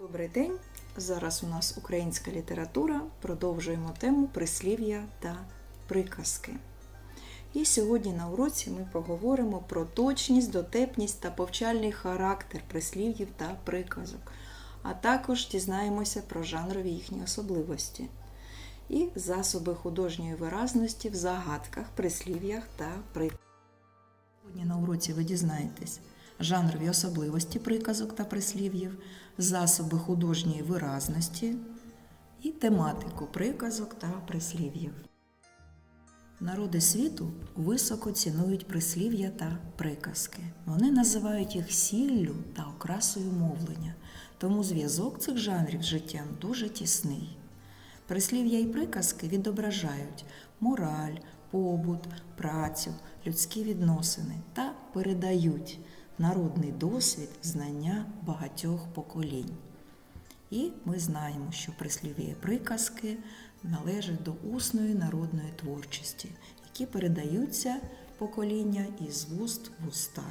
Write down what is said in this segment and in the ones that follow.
Добрий день! Зараз у нас українська література. Продовжуємо тему прислів'я та приказки. І сьогодні на уроці ми поговоримо про точність, дотепність та повчальний характер прислів'їв та приказок, а також дізнаємося про жанрові їхні особливості і засоби художньої виразності в загадках, прислів'ях та приказках. Сьогодні на уроці ви дізнаєтесь жанрові особливості приказок та прислів'їв, засоби художньої виразності і тематику приказок та прислів'їв. Народи світу високо цінують прислів'я та приказки. Вони називають їх сіллю та окрасою мовлення, тому зв'язок цих жанрів з життям дуже тісний. Прислів'я і приказки відображають мораль, побут, працю, людські відносини та передають народний досвід, знання багатьох поколінь. І ми знаємо, що прислів'я приказки належать до усної народної творчості, які передаються покоління із вуст в уста.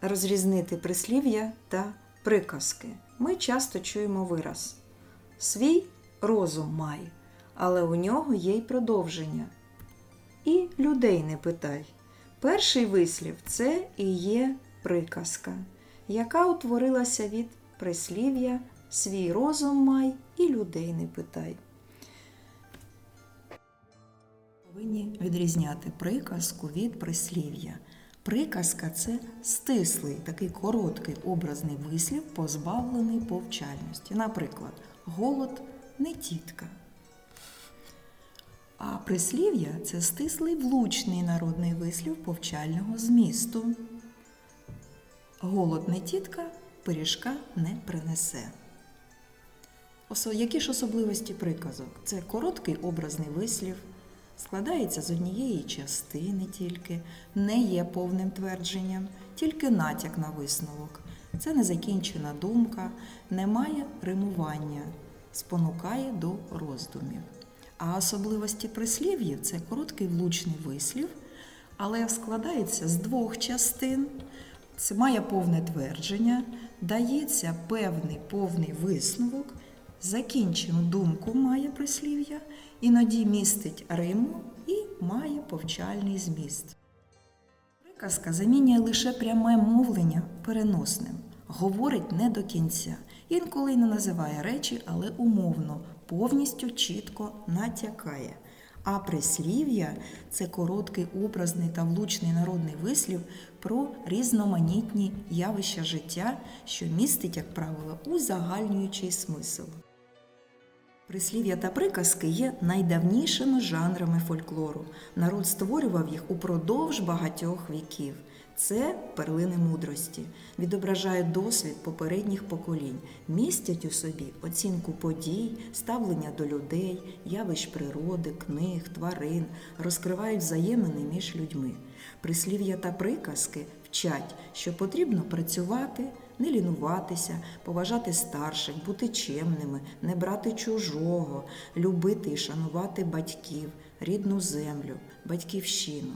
Розрізнити прислів'я та приказки. Ми часто чуємо вираз свій розум май, але у нього є й продовження. І людей не питай. Перший вислів це і є приказка, яка утворилася від прислів'я свій розум май і людей не питай. Повинні відрізняти приказку від прислів'я. Приказка це стислий, такий короткий образний вислів, позбавлений повчальності. Наприклад, голод не тітка. А прислів'я це стислий влучний народний вислів повчального змісту. Голод не тітка, пиріжка не принесе. Які ж особливості приказок? Це короткий образний вислів, складається з однієї частини тільки, не є повним твердженням, тільки натяк на висновок. Це незакінчена думка, немає римування, спонукає до роздумів. А особливості прислів'їв це короткий влучний вислів, але складається з двох частин. Це має повне твердження, дається певний повний висновок, закінчену думку має прислів'я, іноді містить риму і має повчальний зміст. Приказка замінює лише пряме мовлення переносним, говорить не до кінця, інколи й не називає речі, але умовно, повністю чітко натякає. А прислів'я це короткий образний та влучний народний вислів про різноманітні явища життя, що містить, як правило, узагальнюючий смисл. Прислів'я та приказки є найдавнішими жанрами фольклору. Народ створював їх упродовж багатьох віків. Це перлини мудрості, відображають досвід попередніх поколінь, містять у собі оцінку подій, ставлення до людей, явищ природи, книг, тварин, розкривають взаємини між людьми. Прислів'я та приказки вчать, що потрібно працювати, не лінуватися, поважати старших, бути чемними, не брати чужого, любити і шанувати батьків, рідну землю, батьківщину.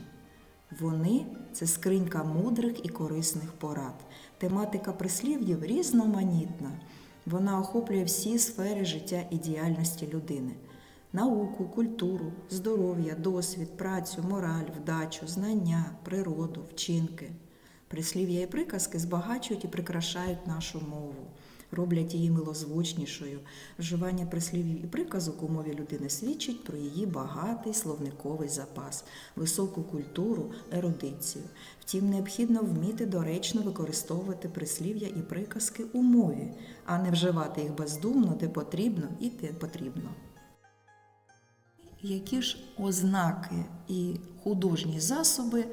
Вони це скринька мудрих і корисних порад. Тематика прислів'їв різноманітна. Вона охоплює всі сфери життя і діяльності людини: науку, культуру, здоров'я, досвід, працю, мораль, вдачу, знання, природу, вчинки. Прислів'я і приказки збагачують і прикрашають нашу мову, роблять її милозвучнішою. Вживання прислів'їв і приказок у мові людини свідчить про її багатий словниковий запас, високу культуру, ерудицію. Втім, необхідно вміти доречно використовувати прислів'я і приказки у мові, а не вживати їх бездумно, де потрібно і де потрібно. Які ж ознаки і художні засоби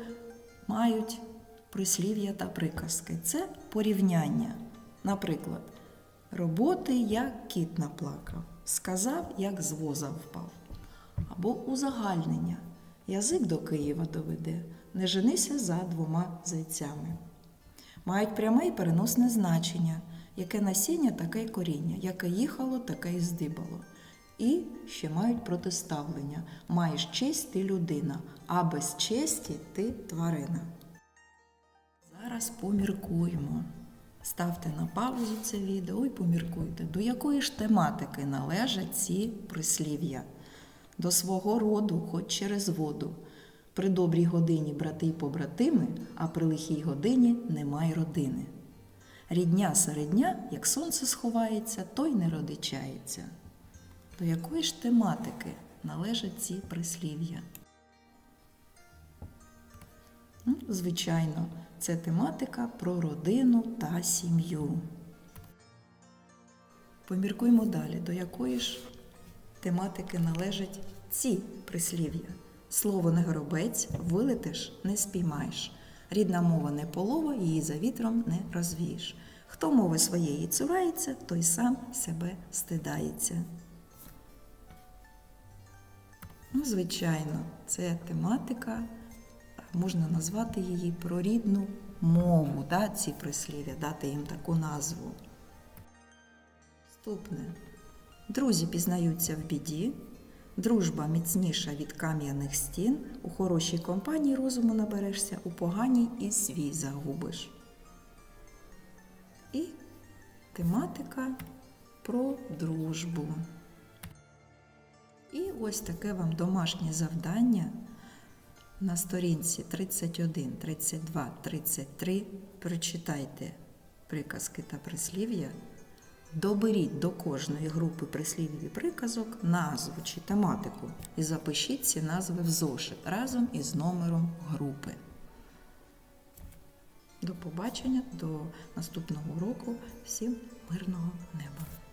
мають прислів'я та приказки? Це порівняння. Наприклад, роботи як кіт наплакав, сказав, як з воза впав. Або узагальнення. Язик до Києва доведе, не женися за двома зайцями. Мають пряме і переносне значення, яке насіння, таке й коріння, яке їхало, таке й здибало. І ще мають протиставлення. Маєш честь ти людина, а без честі ти тварина. Зараз поміркуємо. Ставте на паузу це відео і поміркуйте, до якої ж тематики належать ці прислів'я. До свого роду, хоч через воду. При добрій годині брати й побратими, а при лихій годині немає родини. Рідня середня, як сонце сховається, той не родичається. До якої ж тематики належать ці прислів'я? Ну, Звичайно, це тематика про родину та сім'ю. Поміркуємо далі, до якої ж тематики належать ці прислів'я. Слово не горобець, вилетиш, не спіймаєш. Рідна мова не полова, її за вітром не розвієш. Хто мови своєї цурається, той сам себе стидається. Ну, звичайно, це тематика, можна назвати її про рідну мову, да, ці прислів'я, дати їм таку назву. Наступне. Друзі пізнаються в біді, дружба міцніша від кам'яних стін, у хорошій компанії розуму наберешся, у поганій і свій загубиш. І тематика про дружбу. І ось таке вам домашнє завдання на сторінці 31, 32, 33. Прочитайте приказки та прислів'я. Доберіть до кожної групи прислів'їв і приказок назву чи тематику і запишіть ці назви в зошит разом із номером групи. До побачення, до наступного уроку. Всім мирного неба!